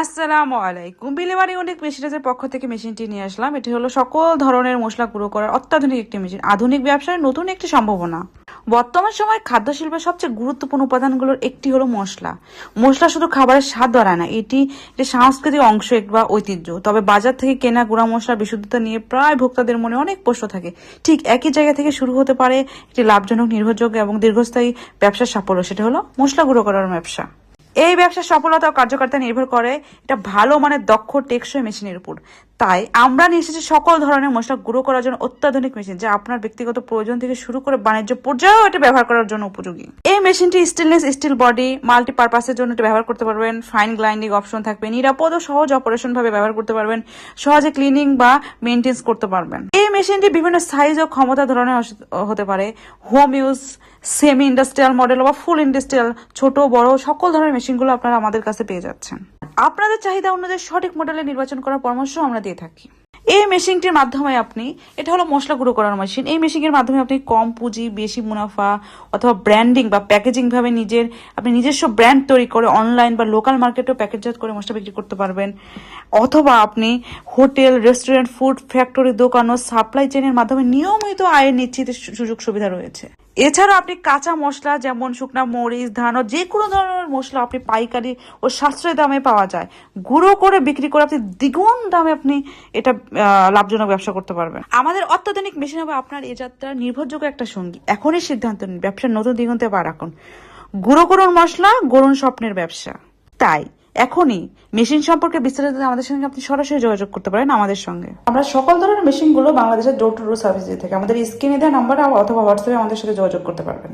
আসসালামু আলাইকুম। বিলিমারি অনেক মেশিনাজের পক্ষ থেকে মেশিনটি নিয়ে আসলাম, এটি হলো সকল ধরনের মশলা গুঁড়ো করার অত্যাধুনিক একটি মেশিন, আধুনিক ব্যবসার নতুন একটি সম্ভাবনা। বর্তমান সময়ে খাদ্য শিল্পের সবচেয়ে গুরুত্বপূর্ণ উপাদানগুলোর একটি হলো মশলা। মশলা শুধু খাবারের স্বাদ বাড়ায় না, এটি একটি সাংস্কৃতিক অংশ বা ঐতিহ্য। তবে বাজার থেকে কেনা গুঁড়া মশলার বিশুদ্ধতা নিয়ে প্রায় ভোক্তাদের মনে অনেক প্রশ্ন থাকে। ঠিক একই জায়গা থেকে শুরু হতে পারে একটি লাভজনক, নির্ভরযোগ্য এবং দীর্ঘস্থায়ী ব্যবসার সাফল্য, সেটা হলো মশলা গুঁড়ো করার ব্যবসা। এই ব্যবসার সফলতা ও কার্যকারিতা নির্ভর করে এটা ভালো মানের দক্ষ, টেকসই মেশিনের উপর। তাই আমরা নিয়ে এসেছি সকল ধরনের মশলা গুঁড়ো করার জন্য অত্যাধুনিক মেশিন, যা আপনার ব্যক্তিগত প্রয়োজন থেকে শুরু করে বাণিজ্য পর্যায়েও এটা ব্যবহার করার জন্য উপযোগী। এই মেশিনটি স্টেনলেস স্টিল বডি মাল্টিপারপাসের জন্য এটা ব্যবহার করতে পারবেন। ফাইন গ্লাইন্ডিং অপশন থাকবে, নিরাপদ ও সহজ অপারেশন ভাবে ব্যবহার করতে পারবেন। সহজে ক্লিনিং বা মেনটেন্স করতে পারবেন। এই মেশিনটি বিভিন্ন সাইজ ও ক্ষমতা ধরনের হতে পারে। Home use semi industrial model বা ফুল ইন্ডাস্ট্রিয়াল ছোট, বড়, সকল ধরনের মেশিনগুলো আপনারা আমাদের কাছে পেয়ে যাচ্ছেন। আপনাদের চাহিদা অনুযায়ী সঠিক মডেলের নির্বাচন করার পরামর্শ আমরা দিয়ে থাকি। এই মেশিনটির মাধ্যমে আপনি, এটা হলো মশলা গুঁড়ো করার মেশিন এই মেশিনের মাধ্যমে আপনি কম পুঁজি, বেশি মুনাফা অথবা ব্র্যান্ডিং বা প্যাকেজিং ভাবে নিজের, আপনি নিজস্ব ব্র্যান্ড তৈরি করে অনলাইন বা লোকাল মার্কেটেও প্যাকেটজাত করে মশলা বিক্রি করতে পারবেন। অথবা আপনি হোটেল রেস্টুরেন্ট ফুড ফ্যাক্টরি দোকান ও সাপ্লাই চেনের মাধ্যমে নিয়মিত আয়ের নিশ্চিত সুযোগ সুবিধা রয়েছে। এছাড়াও আপনি কাঁচা মশলা, যেমন শুকনা মরিচ, ধান যে কোনো ধরনের মশলা আপনি পাইকারি ও সাশ্রয় দামে পাওয়া যায়। গুঁড়ো করে বিক্রি করে আপনি দ্বিগুণ দামে আপনি এটা লাভজনক ব্যবসা করতে পারবেন। আমাদের অত্যাধুনিক মেশিন হবে আপনার এ যাত্রার নির্ভরযোগ্য একটা সঙ্গী। এখনই সিদ্ধান্ত নিন, ব্যবসার নতুন দিগন্তে পা রাখুন। গুঁড়ো করুন মশলা গরুন স্বপ্নের ব্যবসা। তাই এখনই মেশিন সম্পর্কে বিস্তারিত আমাদের সঙ্গে আপনি সরাসরি যোগাযোগ করতে পারেন আমাদের সঙ্গে। আমরা সকল ধরনের মেশিনগুলো বাংলাদেশের ডোর টু ডোর সার্ভিস দিয়ে থাকি। আমাদের স্ক্রিনে দেওয়া নাম্বার অথবা হোয়াটসঅ্যাপে আমাদের সাথে যোগাযোগ করতে পারবেন।